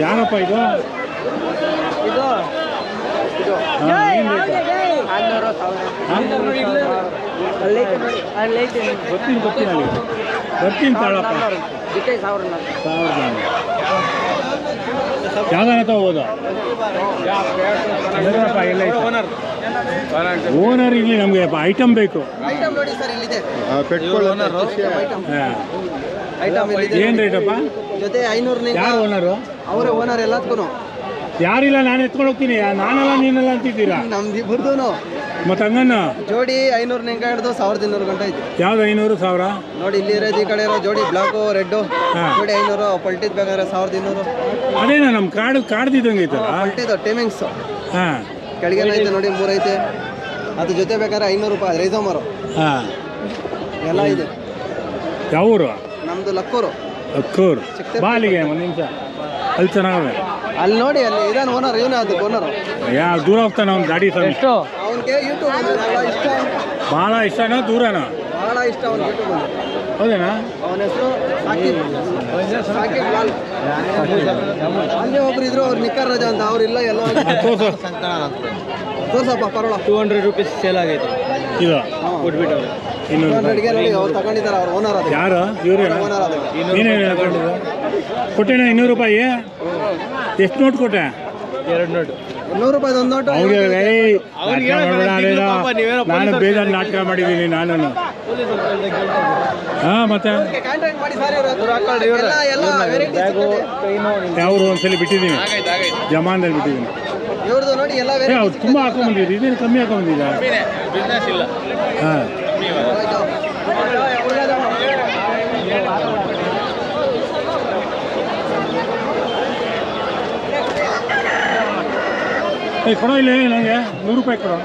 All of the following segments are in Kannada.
ಯಾರಪ್ಪ ಇದು? ಸಾವಿರ. ಬರ್ತೀನಿ ಬರ್ತೀನಿ ಅಲ್ಲಿ. ಬರ್ತೀನಿ ಸಾವಿರ ಸಾವಿರದ ಯಾವ್ದಾನ ತಗೋಬೋದು ಓನರ್ ಇಲ್ಲಿ ನಮಗೆ ಐಟಮ್ ಬೇಕು. ಐಟಮ್ ನೋಡಿ ಸರ್ ಇಲ್ಲಿದೆ. ಹಾ. ಐಟಮ್ ಇಲ್ಲಿದೆ. ಏನ್ ರೇಟಪ್ಪ ಜೊತೆ ಐನೂರು ಯಾರು ಓನರು ಅವರ ಓನರ್ ಎಲ್ಲದಕ್ಕೂ ಯಾರಿಲ್ಲ ನಾನು ಎತ್ಕೊಂಡು ಹೋಗ್ತೀನಿ. ನಾನಲ್ಲ ನೀನಲ್ಲ ಅಂತಿದ್ದೀರಾ? ನಮ್ದು ಇಬ್ಬರದು ಮತ್ತೆ ಹಂಗನ್ನ ಜೋಡಿ ಐನೂರು ನಿಂಕ ಹಿಡಿದು ಸಾವಿರದ ಇನ್ನೂರು ಗಂಟೆ ಐತಿ ಯಾವ್ದು ಐನೂರು ಸಾವಿರ? ನೋಡಿ ಇಲ್ಲಿ ಇರೋದು ಈ ಕಡೆ ಇರೋ ಜೋಡಿ ಬ್ಲಾಕು ರೆಡ್ಡು. ಹಾ. ಜೋಡಿ ಐನೂರು ಪಲ್ಟಿದ್ ಬೇಕಾದ್ರೆ ಸಾವಿರದ ಇನ್ನೂರು. ಅದೇನಾ ನಮ್ಮ ಕಾರ್ಡ್ ಕಾರ್ಡ್ದಿದ್ದಂಗೆ ಐತಲ್ಲ? ಪಲ್ಟಿದು ಟೈಮಿಂಗ್ಸ್. ಹಾಂ. ಕೆಳಗೇನ ಐತೆ ನೋಡಿ ಮೂರೈತೆ ಅದ್ರ ಜೊತೆ ಬೇಕಾದ್ರೆ ಐನೂರು ರೂಪಾಯಿ ರೈಸೋಮರು. ಹಾಂ. ಎಲ್ಲ ಇದೆ. ಯಾವ ಊರು? ನಮ್ದು ಲಕ್ಕೂರು. ಲಕ್ಕೂರು. ಬಾಲಿಗೆ ಒಂದು ನಿಮಿಷ. ಅಲ್ಲಿ ಚೆನ್ನಾಗವೆ. ಅಲ್ಲಿ ನೋಡಿ ಅಲ್ಲಿ ಇದಾನ ಓನರ್ ಇವನೇ ಅದಕ್ಕೆ ಓನರ್ ಯಾ ದೂರ ಹೋಗ್ತಾನೆ ಅವ್ನು ಗಾಡಿ ತಂದು ಅವನಿಗೆ ಯೂಟ್ಯೂಬ್ ಭಾಳ ಇಷ್ಟ ಭಾಳ ಇಷ್ಟನೋ? ದೂರನೋ? ಭಾಳ ಇಷ್ಟ ಅವ್ನ ಯೂಟ್ಯೂಬ್ ಅಂದ್ರೆ ಹೌದೇನಾ? ಅವನ ಹೆಸರು ಸಾಕಿಬ್. ಸಾಕಿಬ್ ಲಾಲ್. ಅಲ್ಲಿ ಒಬ್ರು ಇದ್ರು ಅವ್ರು ನಿಖರ್ ರಜಾ ಅಂತ. ಅವ್ರಿಲ್ಲ ಎಲ್ಲ ತೋರ್ಸು. ತೋರ್ಸಪ್ಪ ಪರೋಳ. ಟೂ ಹಂಡ್ರೆಡ್ ರುಪೀಸ್ ಸೇಲ್ ಆಗೈತೆ. ಅಡಿಗೆ ನೋಡಿ ಅವ್ರು ತಗೊಂಡಿದ್ದಾರೆ ಅವ್ರ ಓನರ್ ಅದು ಯಾರು? ಓನರ್ ನೀನೇನು ಕೊಟ್ಟೆನ ಇನ್ನೂರು ರೂಪಾಯಿ? ಎಷ್ಟು ನೋಟ್ ಕೊಟ್ಟೆ? ಎರಡು ನೋಟು. ನೂರು ರೂಪಾಯಿ ಒಂದು ನೋಟು ನೀನು. ಬೇಜಾರು ನಾಟಕ ಮಾಡಿದ್ದೀನಿ ನಾನು ಹಾ ಮತ್ತೆ? ಯಾವ್ದು ಮಾಡಿ ಸರ್ ಇವರು. ಎಲ್ಲ ಎಲ್ಲ ವೆರೈಟಿ ಯಾವ್ರು ಒಂದ್ಸಲಿ ಬಿಟ್ಟಿದ್ದೀನಿ. ಜಮಾನ್ದಲ್ಲಿ ಬಿಟ್ಟಿದ್ದೀನಿ. ತುಂಬಾ ನೋಡಿ ಎಲ್ಲ ವೆರೈಟಿ ಅವ್ರು ತುಂಬ ಇದೇನು ಕಮ್ಮಿ ಹಾಕೊಂಡ್ಬಂದಿದ್ದ ಹಾಂ ಏ ಕೊಡೋ ಇಲ್ಲ ನನಗೆ ನೂರು ರೂಪಾಯಿ ಕೊಡೋ.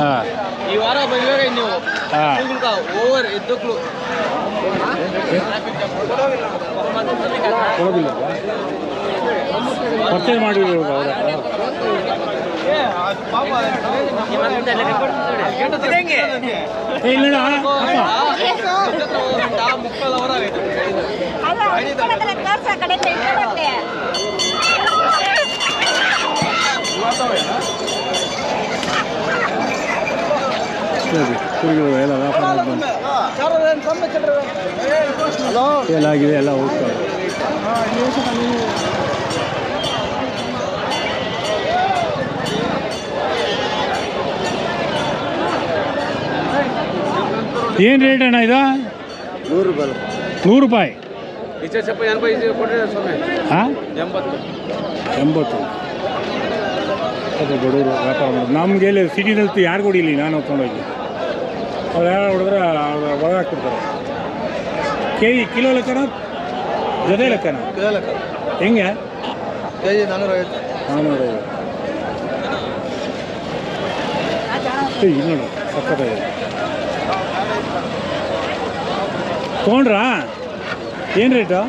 ಹಾಂ. ಈ ವಾರ ಬಂದಿವಾಗ ನೀವು ಹಾಂ. ಓವರ್ ಎದ್ದಕ್ಳು ಕೊಡೋದಿಲ್ಲ. ಪರ್ಚೇಸ್ ಮಾಡಿದ್ರು ಅವರ. ಏ ಇಲ್ಲ ಮುಕ್ಕಲ್ ಅವರ ಆಗೈತೆ ತೋರ್ಸ ಕಡೆ ಇಟ್ಕೊಂಡೆ ಸರಿ ಕುರಿಗಳು ಎಲ್ಲ ವ್ಯಾಪಾರ ಬಂದು ಎಲ್ಲ ಆಗಿದೆ ಎಲ್ಲ ಹೋಗ್ತವೆ ಏನು ರೇಟ್ ಅಣ್ಣ ಇದು? ನೂರು ರೂಪಾಯಿ. ನೂರು ರೂಪಾಯಿ? ಹಾಂ? ಎಂಬತ್ತು. ಅದೇ ಬಡವರು ವ್ಯಾಪಾರ ಮಾಡೋದು. ನಮ್ಗೆ ಎಲ್ಲಿ ಸಿಟಿನಲ್ಲಿ ಯಾರು ಕೊಡಿಲಿ? ನಾನು ತೊಗೊಂಡೋಗಿ ಅವ್ರು ಯಾರು ಹೊಡೆದ್ರೆ ಅವ್ರ ಒಳಗೆ ಹಾಕ್ಬಿಡ್ತಾರೆ. ಕೆ ಜಿ ಕಿಲೋ ಲೆಕ್ಕನ? ಜೊತೆ ಲೆಕ್ಕನ? ಹೆಂಗೆ? ಕೆ ಜಿ ನಾನ್ನೂರೈವತ್ತು ಐವತ್ತು ಏಯ್ ಇದು ನೋಡು ಸಕ್ಕತ್ತಾಗಿದೆ. ತೊಗೊಂಡ್ರಾ? ಏನ್ ರೇಟು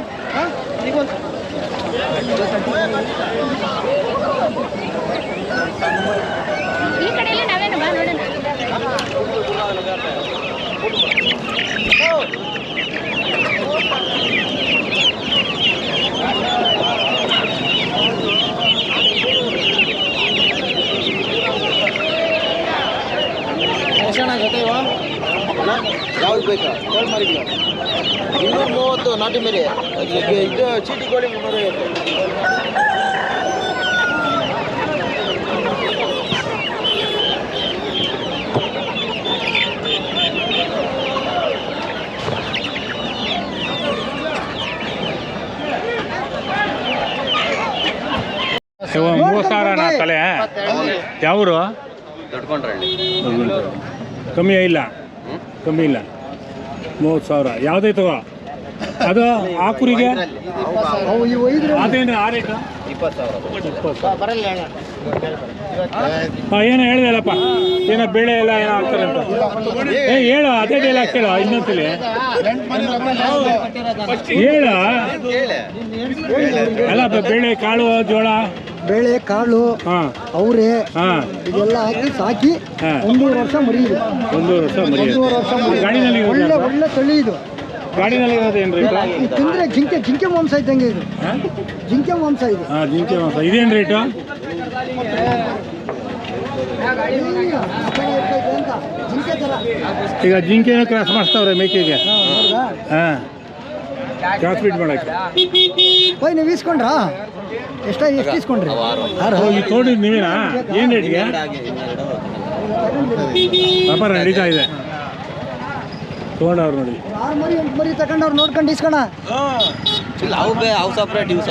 ಈ ಕಡೆಯಲ್ಲಿ ನಾವೇನು ಬಾ ನೋಡೋಣ. ಎಷ್ಟು ಜೊತೆ ಯಾವ್ದು ಬೇಕಾ? ಇನ್ನೂರ ಮೂವತ್ತು ನಾಟಿ ಮೇರಿ. ಇದು ಚೀಟಿ ಕೋಳಿ ಮುನ್ನೂರೈವತ್ತು. ಮೂವತ್ತು ಸಾವಿರ ನಾ ತಲೆ ಯಾವರು? ದೊಡ್ಕೊಂಡ್ರಳ್ಳಿ. ಕಮ್ಮಿ ಇಲ್ಲ. ಕಮ್ಮಿ ಇಲ್ಲ. ಮೂವತ್ತು ಸಾವಿರ. ಯಾವುದೇ ತಗೋ. ಅದು ಆ ಕುರಿಗೆ? ಅದೇನು ಆ ರೇಟು ಹಾಂ ಏನೋ ಹೇಳಿದೆಲ್ಲಪ್ಪ ಏನೋ ಬೇಳೆ ಎಲ್ಲ ಏನೋ ಹಾಕ್ತಾರೆ ಅಂತ. ಏ ಹೇಳು ಅದೇ ಡೈಲಾಗ್ ಹಾಕ್ತೀರ? ಇನ್ನೊಂದ್ಸಲಿ. ಹೇಳ. ಅಲ್ಲ ಬೇಳೆ ಕಾಳು ಜೋಳ. ಬೇಳೆ ಕಾಳು ಅವರೆ ಇದೆಲ್ಲ ಹಾಕಿ ಸಾಕಿ. ಒಂದೂವರೆ ವರ್ಷ ಮರಿಯುದು. ಒಂದೂವರೆ ವರ್ಷ ಒಂದೂವರೆ ವರ್ಷ ಮರಿ ಗಾಡಿನಲ್ಲಿ ಒಳ್ಳೆ ಇರೋದು ಒಳ್ಳೆ ತಳಿ ಇದು. ತಿಂದ್ರೆ ಜಿಂಕೆ ಜಿಂಕೆ ಮಾಂಸ ಇದ್ದಂಗೆ ಇದು. ಜಿಂಕೆ ಮಾಂಸ ಇದು. ಹಾಂ ಜಿಂಕೆ ಮಾಂಸ. ಇದೇನ್ ರೇಟು? ಜಿಂಕೆ ಈಗ ಜಿಂಕೆನ ಕ್ರಾಸ್ ಮಾಡಿಸ್ತಾವ್ರೆ ಮೇಕೆಗೆ. ಹಾ ಹಾಂ. ಮಾಡೋಕ್ಕೆ. ಓಯ್ ನೀವು ಇಸ್ಕೊಂಡ್ರಾ ಎಷ್ಟ ಎಷ್ಟು ಇಸ್ಕೊಂಡ್ರಿ ಆರು ಹೋಗಿ ತೋಡಿದ್ ನೀವೇನಾ? ಏನು ರೇಟ್ಗೆ ವ್ಯಾಪಾರ ನಡೀತಾ ಇದೆ. ತೊಗೊಂಡವ್ರು ನೋಡಿ. ಆರು ಮರಿ ಎಂಟು ಮರಿ ತಗೊಂಡವ್ರು ನೋಡ್ಕೊಂಡು ಇಸ್ಕೊಣ ಅವು ಬೇ ಅವು ಸಪ್ರೇಟ್ ಇವು